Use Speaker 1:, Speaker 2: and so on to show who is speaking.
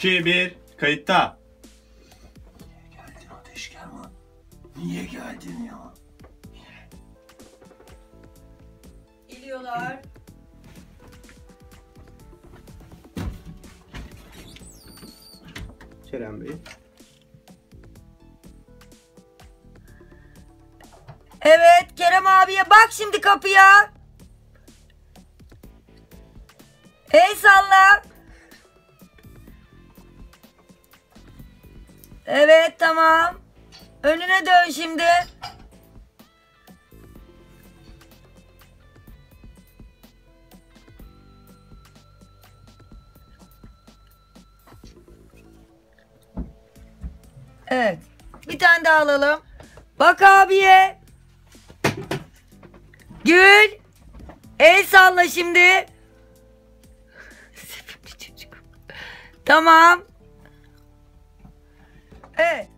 Speaker 1: 2, 1, kayıtta.
Speaker 2: Geldin Ateş Kerman. Niye geldin ya?
Speaker 3: Geliyorlar.
Speaker 4: Kerem Bey.
Speaker 3: Evet Kerem abiye bak şimdi kapıya. El salla. Evet tamam. Önüne dön şimdi. Evet. Bir tane daha alalım. Bak abiye. Gül. El salla şimdi. Tamam. Hey.